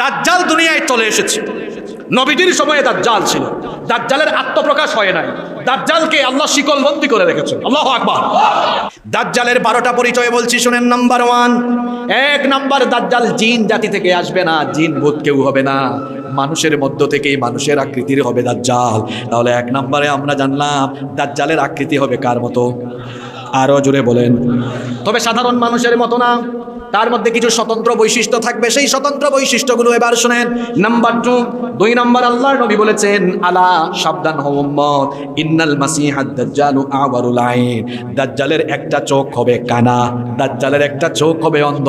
দাজ্জাল দুনিয়ায় চলে এসেছে। নবীজির সময়ে দাজ্জাল ছিল। দাজ্জালের আত্মপ্রকাশ হয় নাই। দাজ্জালকে আল্লাহ শিকলবন্দি করে রেখেছে আল্লাহ আকবার। দাজ্জালের বারোটা পরিচয় বলছি, শুনেন, নাম্বার ওয়ান। এক নাম্বার, দাজ্জাল জিন জাতি থেকে আসবে না, জিন ভূত কেউ হবে না। মানুষের মধ্য থেকেই মানুষের আকৃতির হবে দাজ্জাল। তাহলে এক নম্বরে আমরা জানলাম, দাজ্জালের আকৃতি হবে কার মতো? আরও জুড়ে বলেন। তবে সাধারণ মানুষের মতো না, তার মধ্যে কিছু স্বতন্ত্র বৈশিষ্ট্য থাকবে। সেই স্বতন্ত্র বৈশিষ্ট্যগুলো এবার শোনেন। নাম্বার টু দুই নম্বর আল্লাহর নবী বলেছেন, আলা সাবধান হও উম্মত, ইন্নাল মাসিহাদ দাজ্জালু আওয়ারুল আইন। দাজ্জালের একটা চোখ হবে কানা, দাজ্জালের একটা চোখ হবে অন্ধ।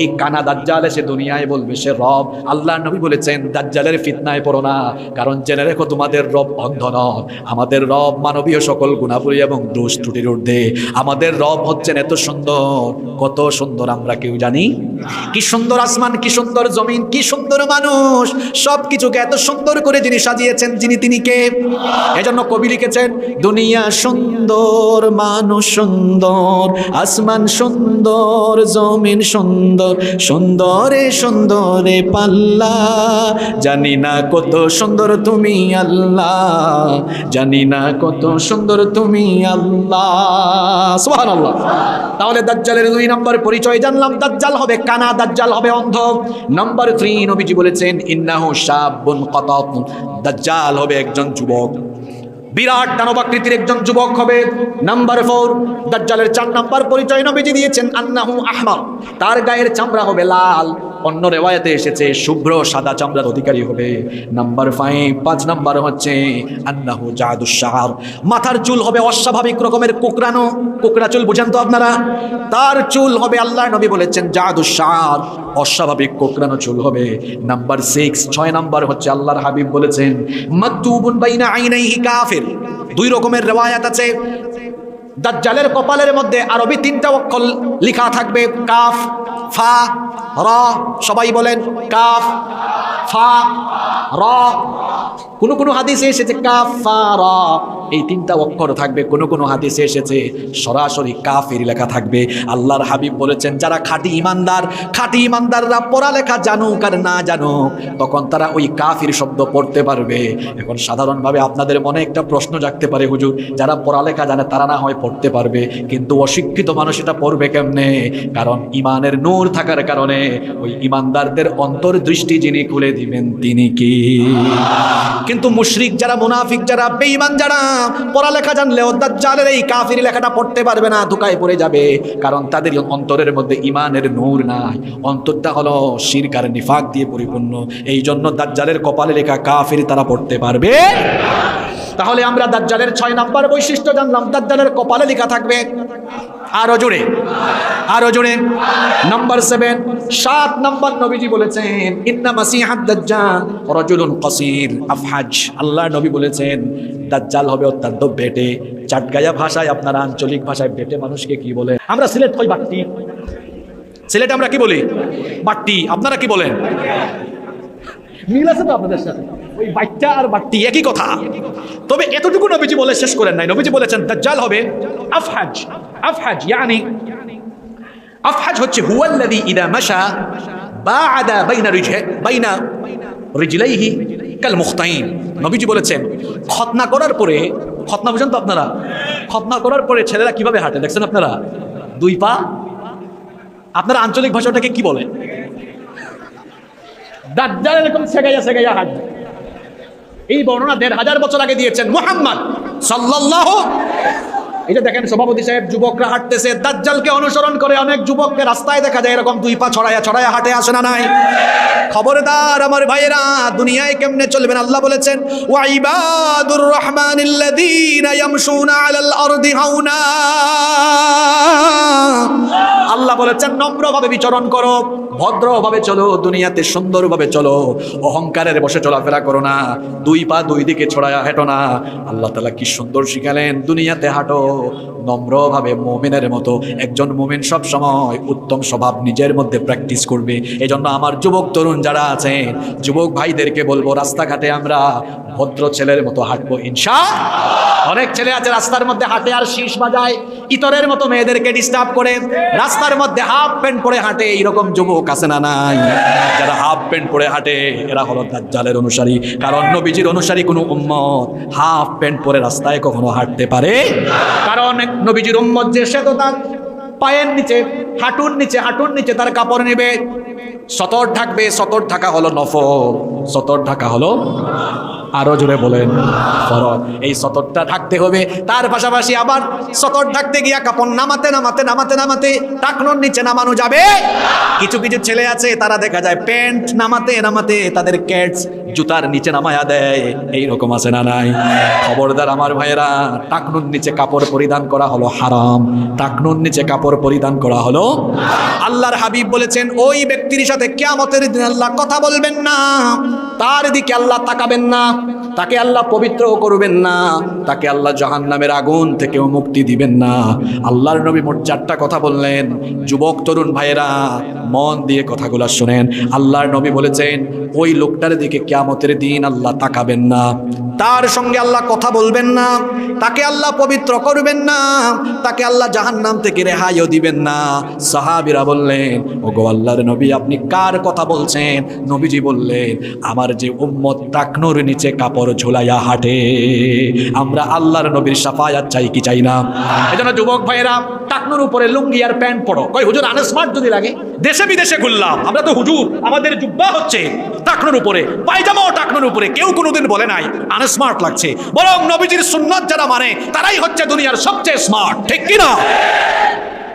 এই কানা দাজ্জাল এসে দুনিয়ায় বলবে, সে রব। আল্লাহর নবী বলেছেন, দাজ্জালের ফিতনায় পড়ো না, কারণ জেনে রেখো তোমাদের রব অন্ধ নয় আমাদের রব মানবীয় সকল গুণাবলী এবং দোষ ত্রুটির ঊর্ধ্বে। আমাদের রব হচ্ছেন এত সুন্দর, কত সুন্দর আমরা কেউ জানি? কি সুন্দর আসমান, কি সুন্দর জমিন, কি সুন্দর মানুষ সব কিছুকে এত সুন্দর করে যিনি সাজিয়েছেন, যিনি তিনি কে? এজন্য কবি লিখেছেন, দুনিয়া সুন্দর, মানুষ সুন্দর, আসমান সুন্দর, জমিন সুন্দর, সুন্দরে সুন্দরে পাল্লা। জানি না কত সুন্দর তুমি আল্লাহ, জানি না কত সুন্দর তুমি আল্লাহ। তাহলে দাজ্জালের দুই নম্বর পরিচয় জানলাম, দাজ্জাল হবে কানা, দাজ্জাল হবে অন্ধ। নম্বর থ্রি, নবীজি বলেছেন, ইন্নাহু শাবুন কতাত। দাজ্জাল হবে একজন যুবক। বিরাট দানবাকৃতির একজন যুবক হবে। নাম্বার ফোর, দাজ্জালের চার নাম্বার পরিচয় নবীজি দিয়েছেন, আন্নাহু আহমদ। তার গায়ের চামড়া হবে লাল। অন্য রেওয়ায়তে এসেছে, শুভ্র সাদা চামড়ার অধিকারী হবে। নাম্বার ফাইভ পাঁচ নাম্বার হচ্ছে, আন্নাহু মাথার চুল হবে অস্বাভাবিক রকমের কোকড়ানো, কোকড়া চুল, বুঝেন তো আপনারা? তার চুল হবে আল্লাহ নবী বলেছেন জাদুসার অস্বাভাবিক কোকড়ানো চুল হবে। নাম্বার সিক্স ছয় নাম্বার হচ্ছে আল্লাহর হাবিব বলেছেন, মাকতুবুন বাইনা কাফির। দুই রকমের রেওয়ায়াত আছে। দাজ্জালের কপালের মধ্যে আরবি তিনটা অক্ষর লেখা থাকবে, কাফ, ফা র, সবাই বলেন কাফ, ফা, র। কোন কোন হাদিসে এসেছে কাফ, ফা, র। এই তিনটা অক্ষর থাকবে, কোন কোন হাদিসে এসেছে সরাসরি কাফের লেখা থাকবে। আল্লাহর হাবিব বলেছেন, যারা খাঁটি ইমানদার, খাঁটি ইমানদাররা পড়ালেখা জানুক আর না জানুক, তখন তারা ওই কাফির শব্দ পড়তে পারবে। এখন সাধারণভাবে আপনাদের মনে একটা প্রশ্ন জাগতে পারে, হুজুর, যারা পড়ালেখা জানে তারা না হয় পড়তে পারবে, কিন্তু অশিক্ষিত মানুষ এটা পড়বে কেমনে? কারণ ইমানের নূর থাকার কারণে। ওই ইমানদারদের অন্তর্দৃষ্টি যিনি খুলে দিবেন তিনি কি? কিন্তু মুশরিক যারা, মুনাফিক যারা, বেঈমান যারা, পড়ালেখা জানলেও দাজ্জালের এই কাফির লেখাটা পড়তে পারবে না, ধোকায় পড়ে যাবে। কারণ তাদের অন্তরের মধ্যে ইমানের নূর নাই। অন্তরটা হলো শিরকার, নিফাক দিয়ে পরিপূর্ণ। এই জন্য দাজ্জালের কপালে লেখা কাফির তারা পড়তে পারবে। তাহলে আমরা দাজ্জালের ছয় নাম্বার বৈশিষ্ট্য জানলাম। দাজ্জালের কপালে লেখা থাকবে আরও জোরে আরও জোরে। নাম্বার সেভেন সাত নাম্বার নবীজি বলেছেন, ইন্না মাসিহাদ দাজ্জাল রাজুলুন কাসির। আফহাজ আল্লাহ নবী বলেছেন, দাজ্জাল হবে অত্যন্ত বেটে। চাটগায়া ভাষায় আপনারা আঞ্চলিক ভাষায় বেটে মানুষকে কি বলে? আমরা সিলেট কই বাট্টি? সিলেটে আমরা কি বলি? বাট্টি। আপনারা কি বলেন? মিল আছে তো আপনাদের সাথে? ওই বাচ্চা আর বাট্টি একই কথা। তবে এতটুকু নবীজি বলে শেষ করেন নাই। নবীজি বলেছেন, দাজ্জাল হবে আফহাজ। আফহাজ ইয়ানি। আফহাজ হচ্ছে, হুয়াল্লাযী ইদা মাশা বাআদা বাইনা রিজহে, বাইনা রিজলাইহি কাল মুখতাইন। নবীজি বলেছেন, খতনা করার পরে, খতনা বুঝেন তো আপনারা, খতনা করার পরে ছেলেরা কীভাবে হাঁটে, দেখছেন আপনারা? দুই পা? আপনারা আঞ্চলিক ভাষাটাকে কি বলে? দাজ্জাল এরকম সেগাইয়া সেগাইয়া হাঁটবে। এই বর্ণনা দেড় হাজার বছর আগে দিয়েছেন মোহাম্মদ সাল্লাল্লাহু যে দেখেন সভাপতি সাহেব, যুবকরা হাঁটতেছে। দাজ্জালকে অনুসরণ করে অনেক যুবককে রাস্তায় দেখা যায় এরকম দুই পা ছড়ায়া ছড়ায়া হাঁটে আসে না নাই। খবরদার আমার ভাইয়েরা, দুনিয়ায় কেমনে চলবেন? আল্লাহ বলেছেন ওয়াইবাদুর রহমানিল্লাযীনা ইয়ামশুনা আলাল আরদি হাওনা আল্লাহ বলেছেন, নম্রভাবে বিচরণ করো, ভদ্রভাবে চলো, দুনিয়াতে সুন্দরভাবে চলো, অহংকারের বসে চলাফেরা করো না, দুই পা দুই দিকে ছড়ায়া হেঁটো না। আল্লাহ তালা কি সুন্দর শিখালেন, দুনিয়াতে হাঁটো। নম্রভাবে মোমেনের মতো। একজন মোমেন সব সময় উত্তম স্বভাব নিজের মধ্যে প্র্যাকটিস করবে। এজন্য জন্য আমার যুবক তরুণ যারা আছেন, যুবক ভাইদেরকে বলব, রাস্তাঘাটে আমরা ভদ্র ছেলের মতো হাঁটবো, ইনশা অনেক ছেলে আছে রাস্তার মধ্যে হাঁটে আর শীষ বাজায়। ইতরের মতো মেয়েদেরকে ডিস্টার্ব করে। রাস্তার মধ্যে হাফ প্যান্ট পরে হাঁটে, এইরকম যুবক আছে না নাই? যারা হাফ প্যান্ট পরে হাঁটে, এরা হলো দাজ্জালের অনুসারী। কারণ নবীজির অনুসারী কোনো উম্মত হাফ প্যান্ট পরে রাস্তায় কখনো হাঁটতে পারে কারণ নবীজির উম্মত যে সে তো তার পায়ের নিচে, হাঁটুর নিচে হাঁটুর নিচে তার কাপড় নেবে। সতর ঢাকবে, সতর ঢাকা হলো নফল। সতর ঢাকা হলো আরও জোরে বলেন, ফরজ। এই সতরটা ঢাকতে হবে। তার পাশাপাশি আবার সতর ঢাকতে গিয়া কাপড় নামাতে নামাতে নামাতে নামাতে টাকনোর নিচে নামানো যাবে। কিছু কিছু ছেলে আছে, তারা দেখা যায় প্যান্ট নামাতে নামাতে তাদের ক্যাটস জুতার নিচে নামায়া দেয়। এই রকম আছে না নাই? খবরদার আমার ভাইয়েরা, টাকনুর নিচে কাপড় পরিধান করা হলো হারাম। টাকনুর নিচে কাপড় পরিধান করা হলো আল্লাহর হাবিব বলেছেন, ওই ব্যক্তির সাথে কিয়ামতের দিন আল্লাহ কথা বলবেন না। তার দিকে আল্লাহ তাকাবেন না। তাকে আল্লাহ পবিত্র করবেন না। তাকে আল্লাহ জাহান্নামের আগুন থেকেও মুক্তি দিবেন না। আল্লাহর নবী মোট চারটা কথা বললেন। যুবক, তরুণ ভাইয়েরা, মন দিয়ে কথাগুলো শোনেন। আল্লাহর নবী বলেছেন, ওই লোকটার দিকে কিয়ামতের দিন আল্লাহ তাকাবেন না। তার সঙ্গে আল্লাহ কথা বলবেন না। তাকে আল্লাহ পবিত্র করবেন না। তাকে আল্লাহ জাহান্নাম থেকে রেহাইও দিবেন না। সাহাবিরা বললেন ও গো আল্লাহর নবী, আপনি কার কথা বলছেন? নবীজি বললেন, আমার যে উম্মত টাকনোর নিচে কাপড় ঝোলাইয়া হাঁটে। আমরা আল্লাহর নবীর সাফায়াত চাই কি চাই না? এজন্য যুবক ভাইয়েরা, টাকনোর উপরে লুঙ্গি আর প্যান্ট পরো কই হুজুর আনস্মার্ট যদি লাগে? দেশে বিদেশে ঘুরলাম আমরা তো হুজুর, আমাদের জুব্বা হচ্ছে টাকনোর উপরে, পায়জামাও টাকনোর উপরে, কেউ কোনোদিন বলে নাই, আনস্মার্ট লাগছে। বরং নবীজির সুন্নত যারা মানে তারাই হচ্ছে দুনিয়ার সবচেয়ে স্মার্ট ঠিক কি না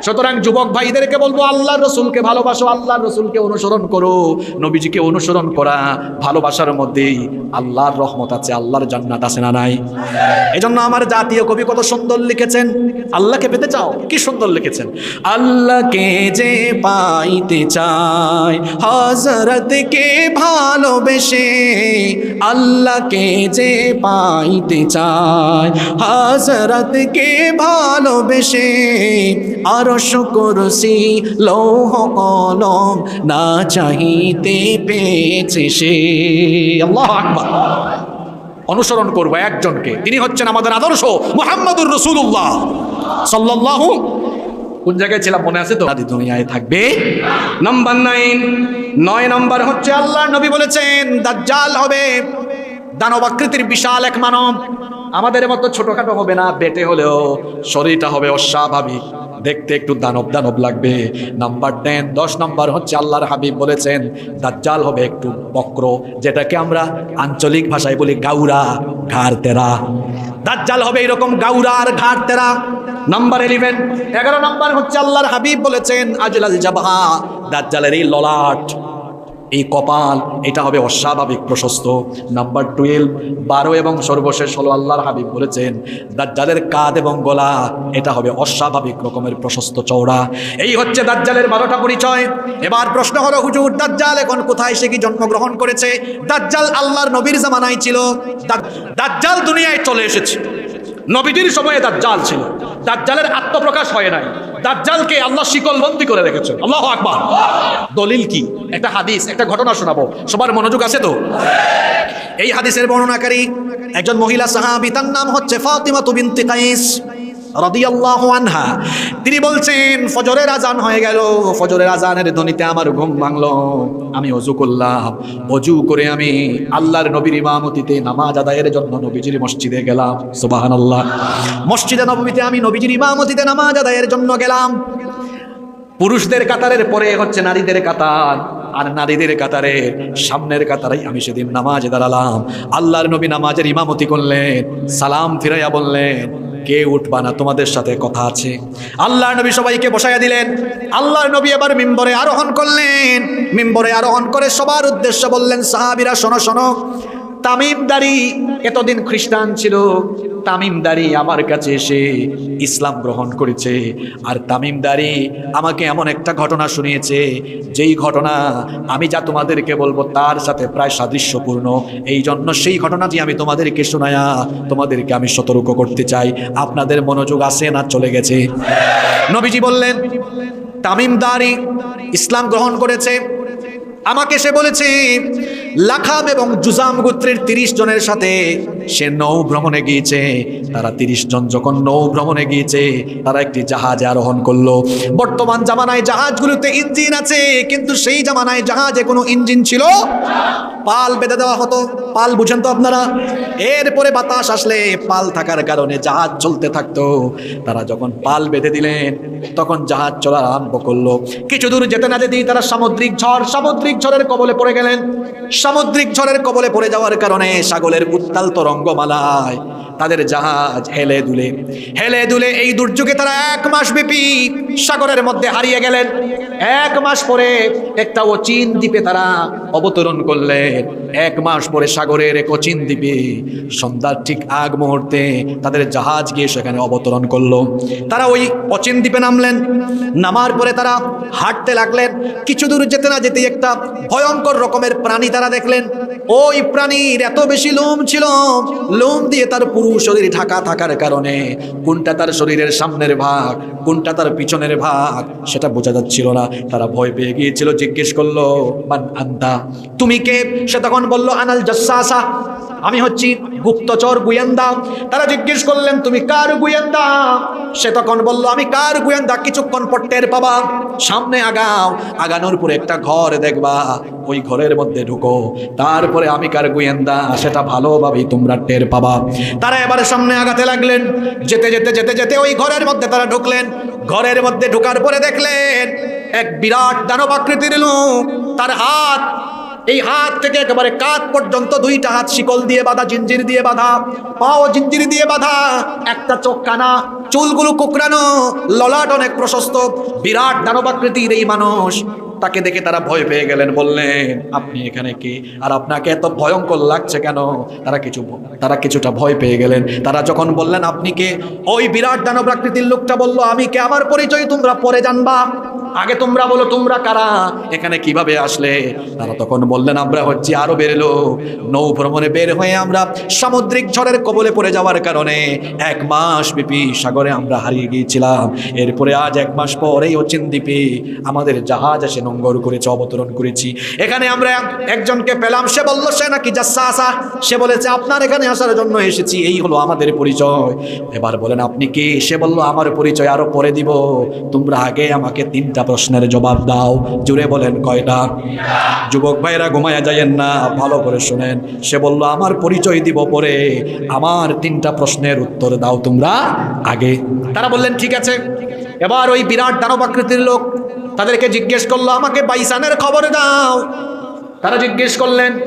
সুতরাং যুবক ভাইদেরকে বলব আল্লাহ রসুলকে ভালোবাসো আল্লাহ রসুলকে অনুসরণ করো, নবীজিকে অনুসরণ করা ভালোবাসার মধ্যেই আল্লাহর রহমত আছে, আল্লাহর জান্নাত আছে না নাই? এই জন্য আমার জাতীয় কবি কত সুন্দর লিখেছেন। আল্লাহকে পেতে চাও? কি সুন্দর লিখেছেন? আল্লাহকে যে পাইতে চাই হজরতকে ভালোবেসে আল্লাহকে যে পাইতে চাই হজরতকে ভালোবেসে আরশ করসি লৌহ কলম না চাহিতে পেয়েছে সে। আল্লাহ অনুসরণ করব একজনকে। তিনি হচ্ছেন আমাদের আদর্শ মোহাম্মদুর রসুল্লাহ সাল্লাল্লাহু কোন জায়গায় ছিলাম, মনে আছে তো? আদি দুনিয়ায় থাকবে। নাম্বার নাইন, নয় নাম্বার হচ্ছে আল্লাহ নবী বলেছেন, দাজ্জাল হবে। দানবাকৃতির বিশাল এক মানব। আমাদের মতো ছোটখাটো হবে না, বেটে হলেও শরীরটা হবে অস্বাভাবিক। দেখতে একটু দানব দানব লাগবে। নাম্বার টেন দশ নাম্বার হচ্ছে আল্লাহর হাবিব বলেছেন, দাজ্জাল হবে একটু বক্র, যেটাকে আমরা আঞ্চলিক ভাষায় বলি গাউরা, ঘাড় তেরা। দাজ্জাল হবে এরকম গাউরা আর ঘাড় তেরা। নাম্বার ইলেভেন এগারো নাম্বার হচ্ছে আল্লাহর হাবিব বলেছেন, আজলাল জাবাহা। দাজ্জালের এই ললাট। এই কপাল, এটা হবে অস্বাভাবিক প্রশস্ত। নাম্বার টুয়েলভ বারো এবং সর্বশেষ হলো আল্লাহর হাবিব বলেছেন, দাজ্জালের কাঁধ এবং গলা, এটা হবে অস্বাভাবিক রকমের প্রশস্ত চওড়া। এই হচ্ছে দাজ্জালের বারোটা পরিচয়। এবার প্রশ্ন হলো, হুজুর, দাজ্জাল এখন কোথায়? সে কি জন্মগ্রহণ করেছে? দাজ্জাল আল্লাহর নবীর জামানায় ছিল। দাজ- দাজ্জাল দুনিয়ায় চলে এসেছে। নবীজির সময়ে দাজ্জাল ছিল। দাজ্জালের আত্মপ্রকাশ হয় নাই। দাজ্জালকে আল্লাহ শিকলবন্দি করে রেখেছেন। আল্লাহ আকবার। দলিল কি? একটা হাদিস, একটা ঘটনা শোনাবো। সবার মনোযোগ আছে তো? এই হাদিসের বর্ণনাকারী একজন মহিলা সাহাবি, তার নাম হচ্ছে ফাতিমা তুবিন্তি কাইস। আনহা। তিনি বলছেন, ফজরের আজান হয়ে গেল। ফজরের আজানের ধ্বনিতে আমার ঘুম ভাঙলো। আমি অজু করলাম। অজু করে আমি আল্লাহর নবীর ইমামতিতে নামাজ আদায়ের জন্য নবীজির মসজিদে গেলাম। সুবাহান আল্লাহ মসজিদে নববীতে আমি নবীজির ইমামতিতে নামাজ আদায়ের জন্য গেলাম। পুরুষদের কাতারের পরে হচ্ছে নারীদের কাতার। আর নারীদের কাতারে সামনের কাতারে আমি সেদিন নামাজ দাঁড়ালাম। আল্লাহর নবী নামাজের ইমামতি করলেন, সালাম ফিরাইয়া বললেন কে উঠবা না? তোমাদের সাথে কথা আছে। আল্লাহর নবী সবাইকে বসাইয়া দিলেন। আল্লাহর নবী এবার মিম্বরে আরোহণ করলেন। মিম্বরে আরোহণ করে সবার উদ্দেশ্য বললেন, সাহাবিরা, শোনো শোনো। তামিমদারি এতদিন খ্রিস্টান ছিল। তামিমদারি আমার কাছে এসে ইসলাম গ্রহণ করেছে। আর তামিমদারি আমাকে এমন একটা ঘটনা শুনিয়েছে, যেই ঘটনা আমি যা তোমাদেরকে বলব তার সাথে প্রায় সাদৃশ্যপূর্ণ। এই জন্য সেই ঘটনাটি আমি তোমাদেরকে শোনায়া তোমাদেরকে আমি সতর্ক করতে চাই। আপনাদের মনোযোগ আছে না, চলে গেছে। নবীজি বললেন, তামিমদারি ইসলাম গ্রহণ করেছে। আমাকে সে বলেছে লাখাম এবং জুজাম গোত্রের তিরিশ জনের সাথে সে নৌ ভ্রমণে গিয়েছে। তারা তিরিশ জন যখন নৌ ভ্রমণে গিয়েছে, তারা একটি জাহাজে আরোহণ করল। বর্তমান জামানায় জাহাজগুলোতে ইঞ্জিন আছে, কিন্তু সেই জামানায় জাহাজে কোনো ইঞ্জিন ছিল পাল বেঁধে দেওয়া হতো। পাল বুঝেন তো আপনারা? এরপরে বাতাস আসলে পাল থাকার কারণে জাহাজ চলতে থাকতো। তারা যখন পাল বেঁধে দিলেন, তখন জাহাজ চলা আরম্ভ করল। কিছু দূর যেতে না যেতেই তারা সামুদ্রিক ঝড়, সামুদ্রিক ঝড়ের কবলে পড়ে গেলেন। সামুদ্রিক ঝড়ের কবলে পড়ে যাওয়ার কারণে সাগরের উত্তাল তরঙ্গমালায় তাদের জাহাজ হেলে দুলে। হেলে দুলে এই দুর্যোগে তারা এক মাস ব্যাপী সাগরের মধ্যে হারিয়ে গেলেন। এক মাস পরে একটা অচিন দ্বীপে তারা অবতরণ করলেন। এক মাস পরে সাগরের এক অচিন দ্বীপে সন্ধ্যার ঠিক আগ মুহূর্তে তাদের জাহাজ গিয়ে সেখানে অবতরণ করল। তারা ওই অচিন দ্বীপে নামলেন। নামার পরে তারা হাঁটতে লাগলেন। কিছু দূর যেতে না যেতেই একটা ভয়ঙ্কর রকমের প্রাণী তারা দেখলেন। ওই প্রাণীর এত বেশি লোম ছিল। লোম দিয়ে তার পুরো শরীর ঢাকা থাকার কারণে কোনটা তার শরীরের সামনের ভাগ, কোনটা তার পিছনের ভাগ, সেটা বোঝা যাচ্ছিল না। তারা ভয় পেয়ে গিয়েছিল, জিজ্ঞেস করল, মান আন্দা তুমি কে? সে তখন বলল, আনাল জাসাসা। আমি হচ্ছি গুপ্তচর গুয়েন্দা। তারা জিজ্ঞেস করলেন, তুমি কার গুয়েন্দা? সে তখন বলল, আমি কার গুয়েন্দা? কিছুক্ষণ পর টের পাবা। সামনে আগাও। আগানোর পরে একটা ঘর দেখবা। ওই ঘরের মধ্যে ঢুকো। তারপরে আমি কার গুয়েন্দা? সেটা ভালোভাবেই তোমরা টের পাবা। তারা এবারে সামনে আগাতে লাগলেন। যেতে যেতে যেতে যেতে ওই ঘরের মধ্যে তারা ঢুকলেন। ঘরের মধ্যে ঢোকার পরে দেখলেন, এক বিরাট দানব আকৃতির লোক তার হাত এই হাত থেকে একেবারে কাত পর্যন্ত দুইটা হাত শিকল দিয়ে বাঁধা জিঞ্জির দিয়ে বাঁধা, পাও জিঞ্জির দিয়ে বাঁধা, একটা চোখ কানা, চুলগুলো কুকরানো ললাট অনেক প্রশস্ত, বিরাট দানবাকৃতির এই মানুষ। তাকে দেখে তারা ভয় পেয়ে গেলেন, বললেন, আপনি এখানে কি? আর আপনাকে এত ভয়ঙ্কর লাগছে কেন? তারা কিছু তারা কিছুটা ভয় পেয়ে গেলেন। তারা যখন বললেন, আপনি কে? ওই বিরাট দানব আকৃতির লোকটা বলল, আমি কে? আমার পরিচয় তোমরা পরে জানবা। আগে তোমরা বলো, তোমরা কারা? এখানে কীভাবে আসলে? তারা তখন বললেন, আমরা হচ্ছি আরও বেরোলো নৌ ভ্রমণে বের হয়ে আমরা সামুদ্রিক ঝড়ের কবলে পড়ে যাওয়ার কারণে এক মাস ব্যাপী সাগরে আমরা হারিয়ে গিয়েছিলাম। এরপরে আজ এক মাস পর এই অচিন দ্বীপে আমাদের জাহাজ এসে নোঙ্গর করেছে, অবতরণ করেছি। এখানে আমরা একজনকে পেলাম, সে বলল, সে নাকি যাচ্ছা আসা সে বলেছে, আপনার এখানে আসার জন্য এসেছি, এই হলো আমাদের পরিচয়। এবার বলেন, আপনি কে? সে বলল, আমার পরিচয় আরও পরে দিব। তোমরা আগে আমাকে তিনটা প্রশ্নের জবাব দাও? জুড়ে বলেন কয়টা? যুবক ভাইরা ঘুমায়া যাইয়েন না, ভালো করে শোনেন। সে বলল, আমার পরিচয় দিব পরে। আমার তিনটা প্রশ্নের উত্তর দাও তোমরা আগে। তারা বললেন, ঠিক আছে। এবার ওই বিরাট দানব আকৃতির লোক তাদেরকে জিজ্ঞেস করল, আমাকে বাইসানের খবর দাও। তারা জিজ্ঞেস করলেন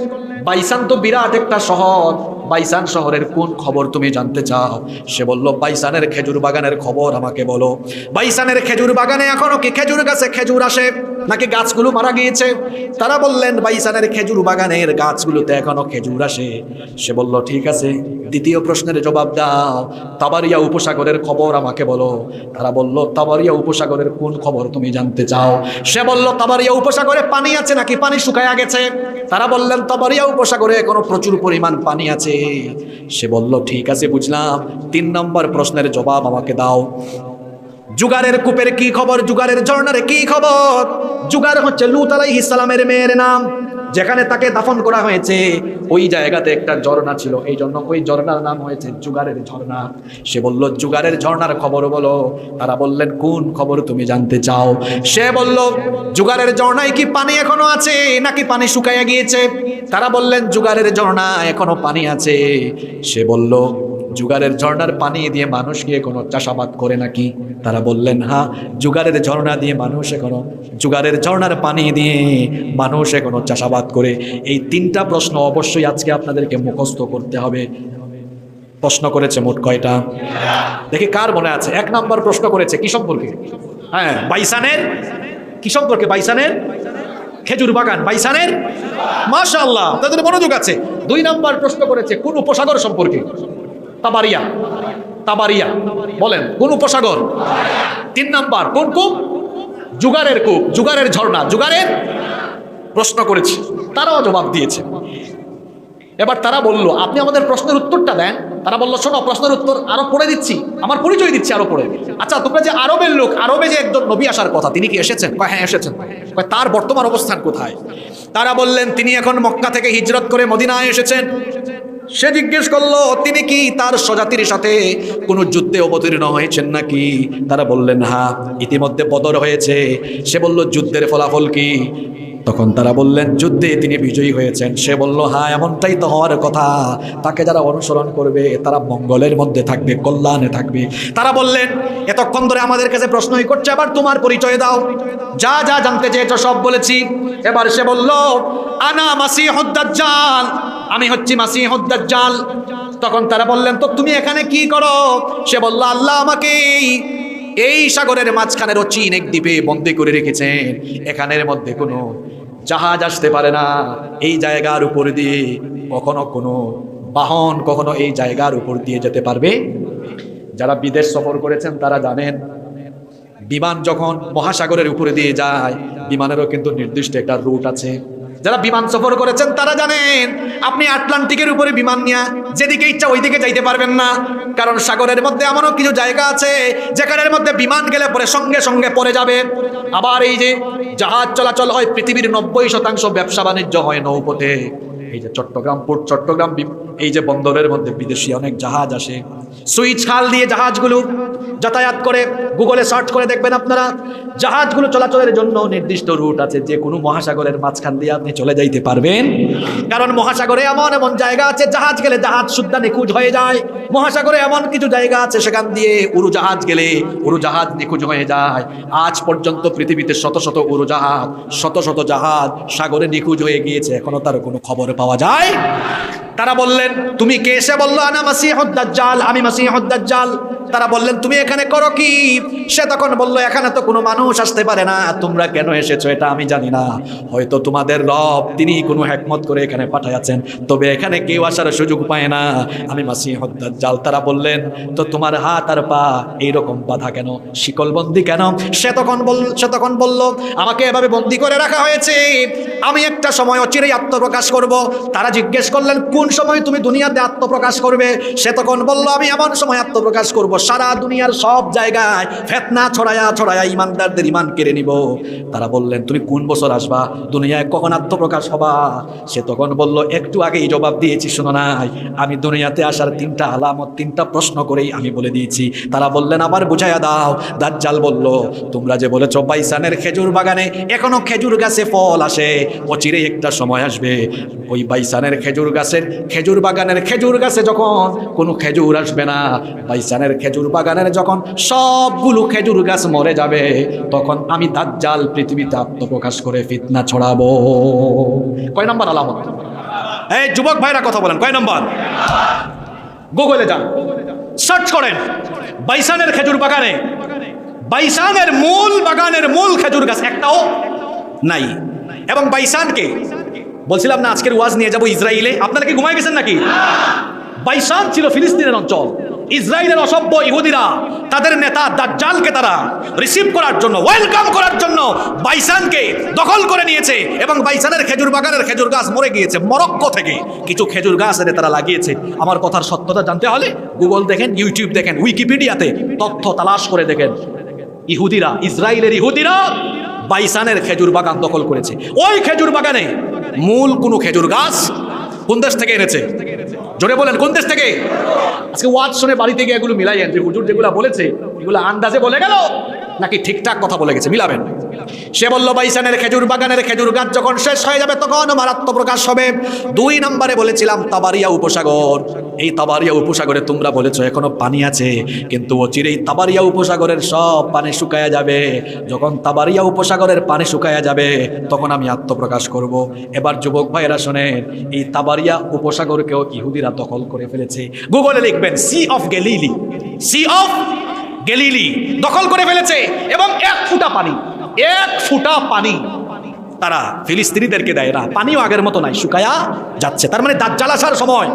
বাইসান তো বিরাট একটা শহর। বাইসান শহরের কোন খবর তুমি জানতে চাও? সে বলল, বাইসানের খেজুর বাগানের খবর আমাকে বলো। বাইসানের খেজুর বাগানে এখনও কি খেজুর গাছে খেজুর আসে? নাকি গাছগুলো মারা গিয়েছে? তারা বললেন, বাইসানের খেজুর বাগানের গাছগুলোতে এখনও খেজুর আসে। সে বলল, ঠিক আছে, দ্বিতীয় প্রশ্নের জবাব দাও। তাবারিয়া উপসাগরের খবর আমাকে বলো। তারা বলল, তাবারিয়া উপসাগরের কোন খবর তুমি জানতে চাও? সে বলল, তাবারিয়া উপসাগরে পানি আছে নাকি? পানি শুকায়া গেছে। তারা বললেন, তাবারিয়া উপসাগরে এখনও প্রচুর পরিমাণ পানি আছে? সে বলল, ঠিক আছে, বুঝলাম। তিন নম্বর প্রশ্নের জবাব আমাকে দাও। জুগারের কূপের কি খবর? জুগারের ঝর্ণার কি খবর? জুগার হচ্ছে লুত আলাইহিস সালামের মেয়ের নাম। যেখানে তাকে দাফন করা হয়েছে, ওই জায়গাতে একটা ঝর্ণা ছিল। এই জন্য ওই ঝর্ণার নাম হয়েছে জুগারের ঝর্ণা। সে বলল, জুগারের ঝর্ণার খবর বলো। তারা বললেন, কোন খবর তুমি জানতে চাও? সে বলল, জুগারের ঝর্ণায় কি পানি এখনও আছে, নাকি পানি শুকাইয়া গিয়েছে? তারা বললেন, জুগারের ঝর্ণা এখনও পানি আছে। সে বলল জুগারের ঝর্ণার পানি দিয়ে মানুষ গিয়ে কোনো চাষাবাদ করে নাকি? তারা বললেন হ্যাঁ জুগারের ঝর্ণা দিয়ে মানুষ এখনও জুগারের ঝর্ণার পানি দিয়ে মানুষ এখনও চাষাবাদ করে? এই তিনটা প্রশ্ন অবশ্যই আজকে আপনাদেরকে মুখস্থ করতে হবে। প্রশ্ন করেছে মোট কয়টা? দেখি কার মনে আছে? এক নম্বর প্রশ্ন করেছে, কি সম্পর্কে? হ্যাঁ বাইসানের? কি সম্পর্কে বাইসানের? খেজুর বাগান, বাইসানের? মাশাআল্লাহ, তাদের মনোযোগ আছে। দুই নাম্বার প্রশ্ন করেছে, কোন উপসাগর সম্পর্কে? তাবারিয়া তাবারিয়া। বলেন, কোন উপসাগর? তিন নাম্বার, কোন কূপ? জুগারের কূপ, জুগারের ঝর্ণা। জুগারের প্রশ্ন করেছি, তারাও জবাব দিয়েছে। এবার তারা বলল, আপনি আমাদের প্রশ্নের উত্তরটা দেন। তারা বলল, শোনো, প্রশ্নের উত্তর আরও পড়ে দিচ্ছি, আমার পরিচয় দিচ্ছি আরও পড়ে। আচ্ছা তোমরা যে আরবের লোক, আরবে যে একজন নবী আসার কথা, তিনি কি এসেছেন? হ্যাঁ এসেছেন। তার বর্তমান অবস্থান কোথায়? তারা বললেন, তিনি এখন মক্কা থেকে হিজরত করে মদিনায় এসেছেন। সে জিজ্ঞেস করল, তিনি কি তার স্বজাতির সাথে কোনো যুদ্ধে অবতীর্ণ হয়েছেন নাকি? তারা বললেন হা ইতিমধ্যে বদর হয়েছে। সে বলল, যুদ্ধের ফলাফল কি? তখন তারা বললেন, যুদ্ধে তিনি বিজয়ী হয়েছেন। সে বলল হ্যাঁ এমনটাই তো হওয়ার কথা। তাকে যারা অনুসরণ করবে তারা মঙ্গলের মধ্যে থাকবে, কল্যাণে থাকবে। তারা বললেন, এতক্ষণ ধরে আমাদের কাছে প্রশ্নই করছে আবার তোমার পরিচয় দাও। যা যা জানতে চেয়েছো, সব বলেছি। এবার সে বলল, আনা মাসিহুদ্দাজ্জাল আমি হচ্ছি মাসিহুদ্দাজ্জাল তখন তারা বললেন, তো তুমি এখানে কি করো? সে বলল, আল্লাহ আমাকে এই সাগরের মাঝখানের চীন এক দ্বীপে বন্দি করে রেখেছেন। এখানের মধ্যে কোনো জাহাজ আসতে পারে না। এই জায়গার উপর দিয়ে কখনো কোনো বাহন কখনো এই জায়গার উপর দিয়ে যেতে পারবে। যারা বিদেশ সফর করেছেন তারা জানেন, বিমান যখন মহাসাগরের উপরে দিয়ে যায়, বিমানেরও কিন্তু নির্দিষ্ট একটা রুট আছে। যারা বিমান সফর করেছেন, তারা জানেন, আপনি আটলান্টিকের উপরে বিমান নিয়ে যেদিকে ইচ্ছা ওইদিকে যাইতে পারবেন না। কারণ সাগরের মধ্যে এমনও কিছু জায়গা আছে, যেখানের মধ্যে বিমান গেলে পরে সঙ্গে সঙ্গে পরে যাবে। আবার এই যে জাহাজ চলাচল হয়, পৃথিবীর নব্বই শতাংশ ব্যবসা বাণিজ্য হয় নৌপথে। এই যে চট্টগ্রাম পোর্ট, চট্টগ্রাম এই যে বন্দরের মধ্যে বিদেশি অনেক জাহাজ আসে। সুইচ খাল দিয়ে জাহাজগুলো যাতায়াত করে গুগলে সার্চ করে দেখবেন আপনারা। জাহাজগুলো চলাচলের জন্য নির্দিষ্ট রুট আছে, যে কোনো মহাসাগরের মাঝখান দিয়ে আপনি চলে যাইতে পারবেন। কারণ মহাসাগরে এমন এমন জায়গা আছে, জাহাজ গেলে জাহাজ শুদ্ধা নিখোঁজ হয়ে যায়। মহাসাগরে এমন কিছু জায়গা আছে, সেখান দিয়ে উড়োজাহাজ গেলে উড়োজাহাজ নিখোঁজ হয়ে যায়। আজ পর্যন্ত পৃথিবীতে শত শত উড়োজাহাজ শত শত জাহাজ সাগরে নিখোঁজ হয়ে গিয়েছে, এখনও তার কোনো খবর পাওয়া যায়। তারা বললেন তুমি কে? এসে বলল আনা মাসিহদ্দাজ্জাল আমি মাসিহুদ্দাজ্জাল তারা বললেন, তুমি এখানে করো কি? সে তখন বলল, এখানে তো কোনো মানুষ আসতে পারে না। তোমরা কেন এসেছ এটা আমি জানি না। হয়তো তোমাদের রব তিনি কোনো হ্যাকমত করে এখানে পাঠাইয়াছেন। তবে এখানে কেউ আসার সুযোগ পায় না। আমি মাসিহুদ্দাজ্জাল তারা বললেন, তো তোমার হাত আর পা এইরকম বাধা কেন? শিকলবন্দি কেন? সে তখন বল, সে তখন বলল, আমাকে এভাবে বন্দি করে রাখা হয়েছে। আমি একটা সময় অচিরেই আত্মপ্রকাশ করব। তারা জিজ্ঞেস করলেন, কোন সময় তুমি দুনিয়াতে আত্মপ্রকাশ করবে? সে তখন বলল, আমি এমন সময় আত্মপ্রকাশ করব সারা দুনিয়ার সব জায়গায় ফেতনা ছড়ায়া ছড়ায়া ইমানদারদের ইমান কেড়ে নিব। তারা বললেন, তুমি কোন বছর আসবা? দুনিয়ায় কখন আত্মপ্রকাশ হবা? সে তখন বলল, একটু আগেই জবাব দিয়েছি, শোনো নাই। আমি দুনিয়াতে আসার তিনটা আলামত, তিনটা প্রশ্ন করেই আমি বলে দিয়েছি। তারা বললেন, আবার বুঝাইয়া দাও। দাজ্জাল বলল, তোমরা যে বলেছ বাইসানের খেজুর বাগানে এখনও খেজুর গাছে ফল আসে অচিরে একটা সময় আসবে। ওই বাইসানের খেজুর গাছের, খেজুর বাগানের খেজুর গাছে যখন কোনো খেজুর আসবে না, বাইসানের খেজুর বাগানের যখন সবগুলো খেজুর গাছ মরে যাবে, তখন আমি দাজ্জাল পৃথিবীতে আত্মপ্রকাশ করে ফিতনা ছড়াবো। কয় নম্বর আলামত? এই যুবক ভাইরা কথা বলেন, কয় নম্বর? গুগলে যান, সার্চ করেন, বাইসানের খেজুর বাগানে, বাইসানের মূল বাগানের মূল খেজুর গাছ একটাও নাই। এবং বাইসানকে বলছিলাম না, আজকের ওয়াজ নিয়ে যাব ইসরায়েলে আপনারা কি ঘুমাই গেছেন নাকি? বাইসান ছিল ফিলিস্তিনের অঞ্চল। ইসরায়েলের অসভ্য ইহুদিরা, তাদের নেতা দাজ্জালকে তারা রিসিভ করার জন্য ওয়েলকাম করার জন্য বাইসানকে দখল করে নিয়েছে এবং বাইসানের খেজুর বাগানের খেজুর গাছ মরে গিয়েছে, মরক্কো থেকে। কিছু খেজুর গাছ এনে তারা লাগিয়েছে। আমার কথার সত্যতা জানতে হলে গুগল দেখেন ইউটিউব দেখেন উইকিপিডিয়াতে তথ্য তালাশ করে দেখেন। ইহুদিরা, ইসরায়েলের ইহুদিরা বাইসানের খেজুর বাগান দখল করেছে। ওই খেজুর বাগানে মূল কোনো খেজুর গাছ কোন দেশ থেকে এনেছে? জোরে বলেন, কোন দেশ থেকে? আজকে ওয়াজ শুনে বাড়িতে গিয়ে এগুলো মিলাইয়েন, যে হুজুর যেগুলো বলেছে, এগুলো আন্দাজে বলে গেল। নাকি ঠিকঠাক কথা বলে গেছে? মিলাবেন। সে বলল, বাইসানের খেজুর বাগানের খেজুর গাছ যখন শেষ হয়ে যাবে, তখন আমার আত্মপ্রকাশ হবে। দুই নম্বরে বলেছিলাম, তাবারিয়া উপসাগর। এই তাবারিয়া উপসাগরে তোমরা বলেছ, এখনও পানি আছে। কিন্তু অচিরেই তাবারিয়া উপসাগরের সব পানি শুকায়া যাবে। যখন তাবারিয়া উপসাগরের পানি শুকায়া যাবে, তখন আমি আত্মপ্রকাশ করব। এবার যুবক ভাইয়েরা শোনেন, এই তাবারিয়া উপসাগরকেও ইহুদিরা দখল করে ফেলেছে। গুগলে লিখবেন, sea of Galilee sea of Galilee, দখল করে ফেলেছে এবং এক ফুটা পানি, এক ফুটা পানি। তারা ফিলিস্তিনিদেরকে দেয়, না, পানিও আগের মতো নাই, শুকায়া যাচ্ছে। তার মানে দাজ্জাল আসার সময়,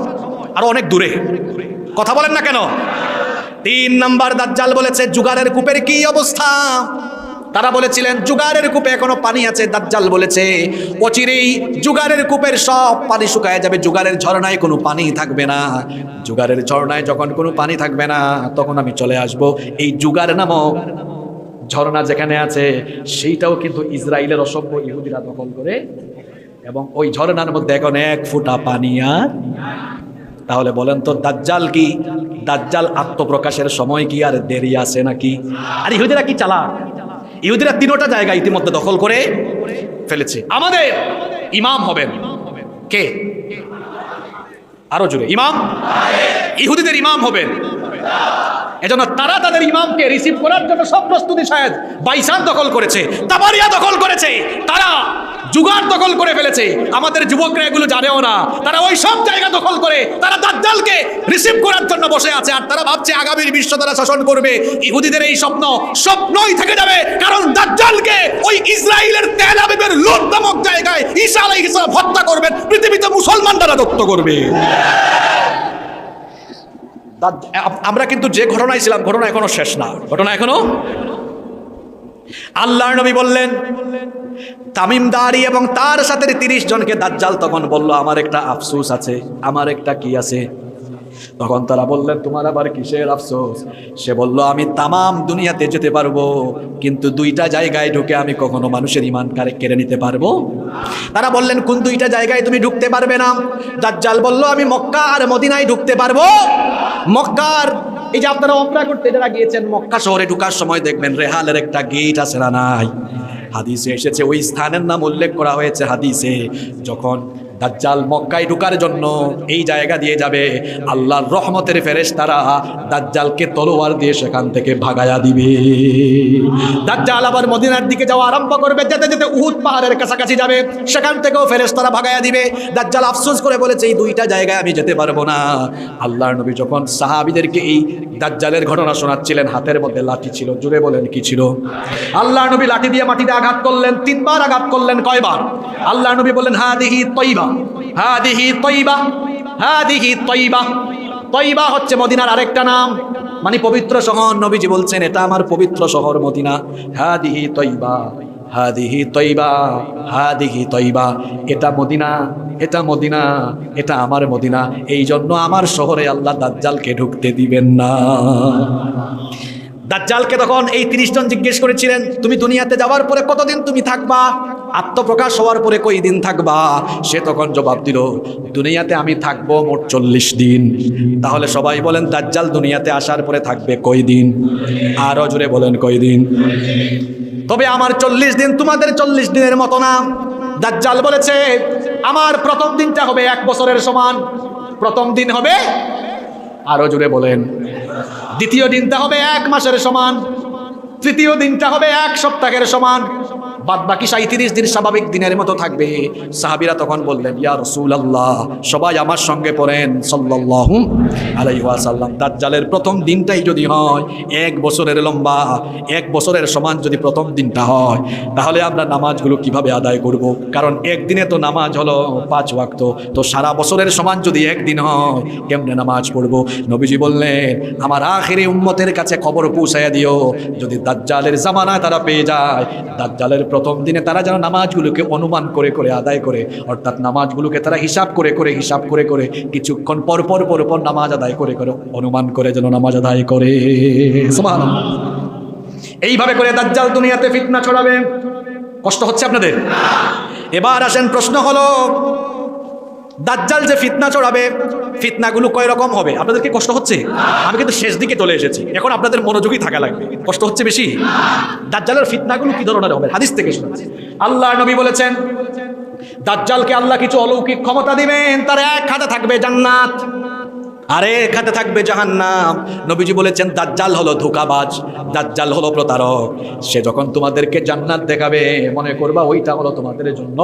আরও অনেক দূরে। কথা বলেন না কেন? তিন নাম্বার দাজ্জাল বলেছে, জুগারের কূপের কি অবস্থা? তারা বলেছিলেন, জুগারের কূপে এখনও পানি আছে, দাজ্জাল বলেছে। অচিরেই জুগারের কূপের সব পানি শুকায় যাবে। জুগারের ঝর্ণায় কোনো পানি থাকবে না। জুগারের ঝর্ণায় যখন কোনো পানি থাকবে না, তখন আমি চলে আসব। এই জুগার নামক ঝর্ণা যেখানে আছে, সেইটাও কিন্তু ইসরায়েলের অসভ্য ইহুদিরা দখল করে। এবং ওই ঝর্ণার মধ্যে এখন এক ফুটা পানি আর তাহলে বলেন তো, দাজ্জাল কি? দাজ্জাল আত্মপ্রকাশের সময় কি আর দেরি আছে নাকি? আর ইহুদিরা কি চালা ইহুদিরা তিনোটা জায়গা ইতিমধ্যে দখল করে ফেলেছে। আমাদের ইমাম হবেন। কে? আরও জুড়ে ইমাম? ইহুদিদের ইমাম হবেন। এজন্য তারা তাদের ইমামকে রিসিভ করার জন্য সব প্রস্তুতি সাহেব বাইসান দখল করেছে, তাবারিয়া দখল করেছে। তারা জুগার দখল করে ফেলেছে। আমাদের যুবকরা এগুলো জানেও না। তারা ওই সব জায়গা দখল করে তারা দাজ্জালকে রিসিভ করার জন্য বসে আছে আর তারা ভাবছে আগামীর বিশ্ব তারা শাসন করবে। ইহুদিদের এই স্বপ্ন স্বপ্নই থেকে যাবে। কারণ দাজ্জালকে ওই ইসরায়েলের তেল আবিবের লুট নামক জায়গায় ঈসা আলাইহিস সালাম হত্যা করবেন। পৃথিবীতে মুসলমান মুসলমানরা দত্ত করবে। আমরা কিন্তু যে ঘটনায় ছিলাম, ঘটনা এখনও শেষ না। ঘটনা এখনও? আল্লাহর নবী বললেন তামিমদারি এবং তার সাথে তিরিশ জনকে দাজ্জাল তখন বলল, আমার একটা আফসোস আছে, আমার একটা কি আছে? তখন তারা বললেন, তোমার আবার কিসের আফসোস? সে বলল, আমি তামাম দুনিয়াতে যেতে পারব, কিন্তু দুইটা জায়গায় ঢুকে আমি কখনো মানুষের ইমান কারে, কেড়ে নিতে পারব? তারা বললেন, কোন দুইটা জায়গায় তুমি ঢুকতে পারবে না? দাজ্জাল বলল, আমি মক্কা আর মদিনায় ঢুকতে পারব। মক্কার, এই যে আপনারা অমরা করতে যারা গিয়েছেন, মক্কা শহরে ঢুকার সময় দেখবেন, রেহালের একটা গেট আছে না নাই? হাদিসে এসেছে, ওই স্থানের নাম উল্লেখ করা হয়েছে হাদিসে, যখন দাজ্জাল মক্কায় ঢুকার জন্য এই জায়গা দিয়ে যাবে, আল্লাহর রহমতের ফেরেশ তারা দাজ্জালকে তলোয়ার দিয়ে সেখান থেকে ভাগায়া দিবে। দাজ্জাল আবার মদিনার দিকে যাওয়া আরম্ভ করবে, যেতে যেতে উহুদ পাহাড়ের কাছাকাছি যাবে, সেখান থেকেও ফেরেশ তারা ভাগায়া দিবে। দাজ্জাল আফসোস করে বলেছে, এই দুইটা জায়গায় আমি যেতে পারব না। আল্লাহর নবী যখন সাহাবিদেরকে এই দাজ্জালের ঘটনা শোনাচ্ছিলেন, হাতের মধ্যে লাঠি ছিল, জুড়ে বলেন কি ছিল? আল্লাহ নবী লাঠি দিয়ে মাটিতে আঘাত করলেন, তিনবার আঘাত করলেন, কয়বার? আল্লাহ নবী বললেন হা দিহি তৈবা হা দিহি তৈবা হা দিহি তৈবা। তৈবা হচ্ছে মদিনার আরেকটা নাম। মানে পবিত্র শহর, নবীজি বলছেন, এটা আমার পবিত্র শহর মদিনা। হা দিহি তৈবা। হাদিহি তৈবা হাদিহি তৈবা। এটা মদিনা এটা মদিনা, এটা আমার মদিনা। এই জন্য আমার শহরে আল্লাহ দাজ্জালকে ঢুকতে দিবেন না। দাজ্জালকে তখন এই তিরিশ জন জিজ্ঞেস করেছিলেন, তুমি দুনিয়াতে যাওয়ার পরে কতদিন তুমি থাকবা? আত্মপ্রকাশ হওয়ার পরে কই দিন থাকবা? সে তখন জবাব দিল, দুনিয়াতে আমি থাকব মোট চল্লিশ দিন। তাহলে সবাই বলেন, দাজ্জাল দুনিয়াতে আসার পরে থাকবে কই দিন? আরও জুড়ে বলেন, কই দিন? তবে আমার চল্লিশ দিন তোমাদের চল্লিশ দিনের মতো না। দাজ্জাল বলেছে, আমার প্রথম দিনটা হবে এক বছরের সমান। প্রথম দিন হবে আরও জুড়ে বলেন, দ্বিতীয় দিনটা হবে এক মাসের সমান। তৃতীয় দিনটা হবে এক সপ্তাহের সমান। বাদ বাকি সাঁত্রিশ দিন স্বাভাবিক দিনের মতো থাকবে। সাহাবিরা তখন বললেন, ইয়া রসুল আল্লাহ সবাই আমার সঙ্গে পড়েন। সাল্লাল্লাহু আলাইহি ওয়াসাল্লাম। দাজ্জালের প্রথম দিনটাই যদি হয়, এক বছরের লম্বা, এক বছরের সমান যদি প্রথম দিনটা হয়, তাহলে আমরা নামাজগুলো কীভাবে আদায় করব? কারণ একদিনে তো নামাজ হলো পাঁচ ওয়াক্ত। তো সারা বছরের সমান যদি একদিন হয়, কেমনে নামাজ পড়ব? নবীজি বললেন, আমার আখেরি উম্মতের কাছে খবর পৌঁছাইয়া দিও। যদি দাজ্জালের জামানা তারা পেয়ে যায়, দাজ্জালের প্রথম দিনে তারা যেন নামাজগুলোকে অনুমান করে করে, আদায় করে, অর্থাৎ নামাজগুলোকে তারা হিসাব করে করে, হিসাব করে করে, কিছুক্ষণ পর পর পর পর নামাজ আদায় করে করে, অনুমান করে যেন নামাজ আদায় করে। এইভাবে করে দাজ্জাল দুনিয়াতে ফিতনা ছড়াবে। কষ্ট হচ্ছে আপনাদের? এবার আসেন প্রশ্ন হলো দাজ্জাল যে ফিতনা চড়াবে, ফিতনাগুলো কয় রকম হবে? আপনাদের কি কষ্ট হচ্ছে? আমি কিন্তু শেষ দিকে চলে এসেছি। এখন আপনাদের মনোযোগী থাকা লাগবে। কষ্ট হচ্ছে বেশি? দাজ্জালের ফিতনাগুলো কি ধরনের হবে? হাদিস থেকে শুনেছি আল্লাহ নবী বলেছেন, দাজ্জালকে আল্লাহ কিছু অলৌকিক ক্ষমতা দিবেন, তার এক হাতে থাকবে জান্নাত। আরে এখানে থাকবে জাহান্নাম। নবীজি বলেছেন, দাজ্জাল হলো ধোকাবাজ, দাজ্জাল হলো প্রতারক। সে যখন তোমাদেরকে জান্নাত দেখাবে, মনে করবা ওইটা হলো তোমাদের জন্য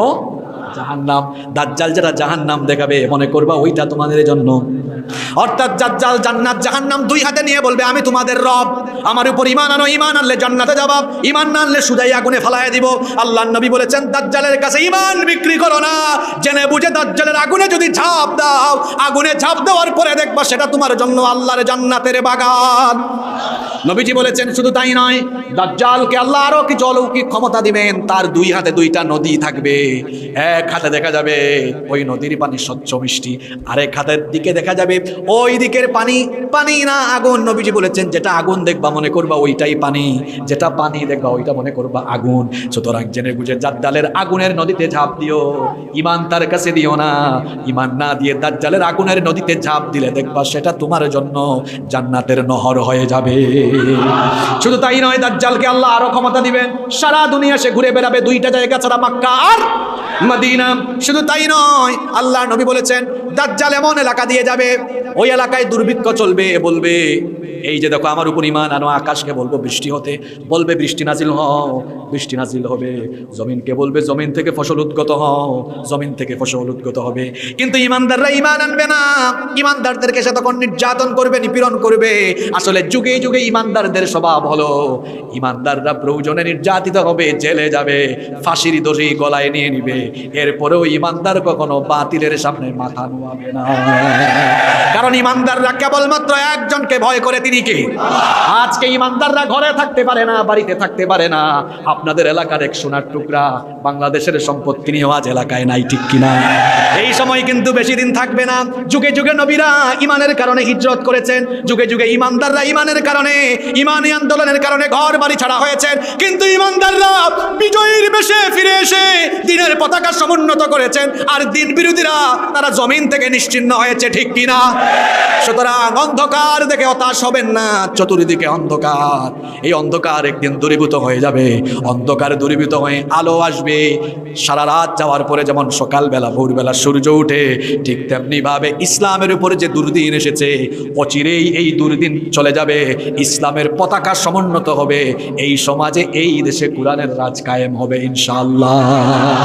জাহান্নাম। দাজ্জাল যারা জাহান নাম দেখাবে, মনে করবা ওইটা তোমাদের জন্য। অর্থাৎ জান্নাত জাহান্নাম দুই হাতে নিয়ে বলবে, আমি তোমাদের রব। আমার উপর ইমান আনো ইমান আনলে জান্নাতে যাবা ইমান আনলে সুদাই আগুনে ফালায় দিব। আল্লাহ নবী বলেছেন, দাজ্জালের কাছে ইমান বিক্রি করো না। জেনে বুঝে দাজ্জালের আগুনে যদি ঝাঁপ দাও, আগুনে ঝাঁপ দেওয়ার পরে দেখবা সেটা তোমার জন্য আল্লাহর জান্নাতের বাগান। নবীজি বলেছেন, শুধু তাই নয়, দাজ্জালকে আল্লাহ আরও কিছু অলৌকিক ক্ষমতা দিবেন, তার দুই হাতে দুইটা নদী থাকবে। এক হাতে দেখা যাবে ওই নদীর পানি স্বচ্ছ মিষ্টি, আরেক হাতের দিকে দেখা যাবে ওই দিকের পানি পানি না আগুন। নবীজি বলেছেন, যেটা আগুন দেখবা মনে করবা, ওইটাই পানি। যেটা পানি দেখবা, ওইটা মনে করবা আগুন। সুতরাং জেনে বুঝে জাদ্দালের আগুনের নদীতে ঝাঁপ দিও। ইমান তার কাছে দিও না। ইমান না দিয়ে দাজ্জালের আগুনের নদীতে ঝাঁপ দিলে দেখবা সেটা তোমার জন্য জান্নাতের নহর হয়ে যাবে। শুধু তাই নয়, দাজ্জালকে আল্লাহ আরও ক্ষমতা দিবেন। সারা দুনিয়া সে ঘুরে বেড়াবে দুইটা জায়গা ছাড়া মাক্কা আর মদিনা। শুধু তাই নয়, আল্লাহ নবী বলেছেন, দাজ্জাল এমন এলাকা দিয়ে যাবে, ওই এলাকায় দুর্ভিক্ষ চলবে, বলবে। এই যে দেখো আমার উপর ইমান আনো, আকাশকে বলব বৃষ্টি হতে, বলবে বৃষ্টি নাজিল হও, বৃষ্টি নাজিল হবে। জমিনকে বলবে জমিন থেকে ফসল উদ্গত হও, জমিন থেকে ফসল উদ্গত হবে। কিন্তু ইমানদাররা ইমান আনবে না। ইমানদারদেরকে সে তখন নির্যাতন করবে, নিপীড়ন করবে। আসলে যুগে যুগে ইমানদারদের স্বভাব হলো ইমানদাররা প্রয়োজনে নির্যাতিত হবে, জেলে যাবে, ফাঁসির দড়ি গলায় নিয়ে নিবে। এরপরেও ইমানদার কখনো বাতিলের সামনে মাথা নোয়াবে না। কারণ ইমানদাররা কেবলমাত্র একজনকে ভয় করে, তিনি কে আজকে ইমানদাররা ঘরে থাকতে পারে না, বাড়িতে থাকতে পারে না। আপনাদের এলাকার এক সোনার টুকরা বাংলাদেশের সম্পত্তি নিয়েও আজ এলাকায় নাই, ঠিক কিনা? এই সময় কিন্তু বেশি দিন থাকবে না। যুগে যুগে নবীরা ইমানের কারণে হিজরত করেছেন। যুগে যুগে ইমানদাররা ইমানের কারণে, ইমানি আন্দোলনের কারণে ঘর বাড়ি ছাড়া হয়েছেন। কিন্তু ইমানদাররা বিজয়ীর বেশে ফিরে এসে দিনের পতাকা সমুন্নত করেছেন। আর দিন বিরোধীরা তারা জমিন থেকে নিশ্চিন্ন হয়েছে, ঠিক কিনা? সুতরাং অন্ধকার দেখে হতাশ হবেন না। চতুর্দিকে অন্ধকার। এই অন্ধকার একদিন দূরীভূত হয়ে যাবে। অন্ধকার দূরীভূত হয়ে আলো আসবে। সারা রাত যাওয়ার পরে যেমন সকালবেলা, ভোরবেলা সূর্য উঠে ঠিক তেমনি ভাবে ইসলামের উপরে যে দুর্দিন এসেছে, অচিরেই এই দুর্দিন চলে যাবে। ইসলামের পতাকা সমুন্নত হবে। এই সমাজে, এই দেশে কোরআনের রাজ কায়েম হবে ইনশাআল্লাহ।